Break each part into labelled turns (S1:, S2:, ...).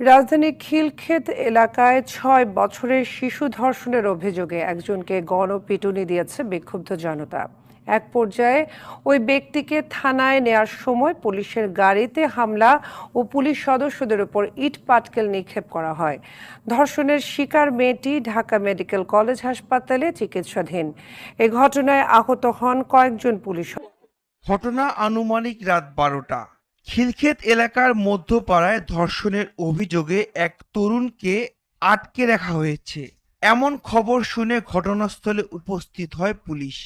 S1: রাজধানীর খিলক্ষেত এলাকায় ছয় বছরের শিশু ধর্ষণের অভিযোগে একজনকে গণপিটুনি দিয়েছে বিক্ষুব্ধ জনতা। এক পর্যায়ে ওই ব্যক্তিকে থানায় নেয়ার সময় পুলিশের গাড়িতে হামলা ও পুলিশ সদস্যদের উপর ইট পাটকেল নিক্ষেপ করা হয়। ধর্ষণের শিকার মেয়েটি ঢাকা মেডিকেল কলেজ হাসপাতালে চিকিৎসাধীন। এ ঘটনায় আহত হন কয়েকজন পুলিশ।
S2: ঘটনা আনুমানিক রাত বারোটা। খিলক্ষেত এলাকার মধ্যপাড়ায় ধর্ষণের অভিযোগে এক তরুণকে আটকে রাখা হয়েছে। এমন খবর শুনে ঘটনাস্থলে উপস্থিত হয় পুলিশ।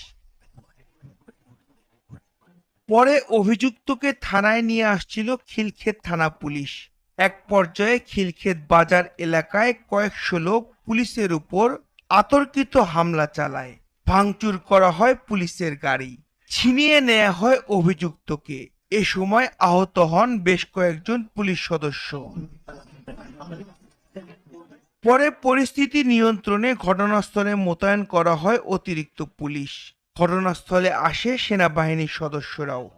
S2: পরে অভিযুক্তকে থানায় নিয়ে আসছিল খিলক্ষেত থানা পুলিশ। এক পর্যায়ে খিলক্ষেত বাজার এলাকায় কয়েকশো লোক পুলিশের উপর আতর্কিত হামলা চালায়। ভাঙচুর করা হয় পুলিশের গাড়ি। ছিনিয়ে নেওয়া হয় অভিযুক্তকে। এ সময় আহত হন বেশ কয়েকজন পুলিশ সদস্য। পরে পরিস্থিতি নিয়ন্ত্রণে ঘটনাস্থলে মোতায়েন করা হয় অতিরিক্ত পুলিশ। ঘটনাস্থলে আসে সেনাবাহিনীর সদস্যরাও।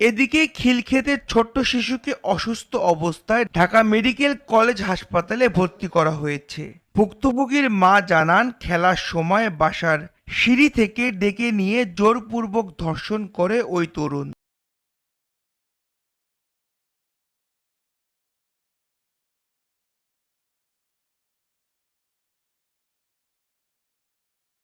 S2: এদিকে খিলক্ষেতের ছোট্ট শিশুকে অসুস্থ অবস্থায় ঢাকা মেডিকেল কলেজ হাসপাতালে ভর্তি করা হয়েছে। ভুক্তভোগীর মা জানান, খেলার সময় বাসার সিঁড়ি থেকে ডেকে নিয়ে জোরপূর্বক ধর্ষণ করে ওই তরুণ।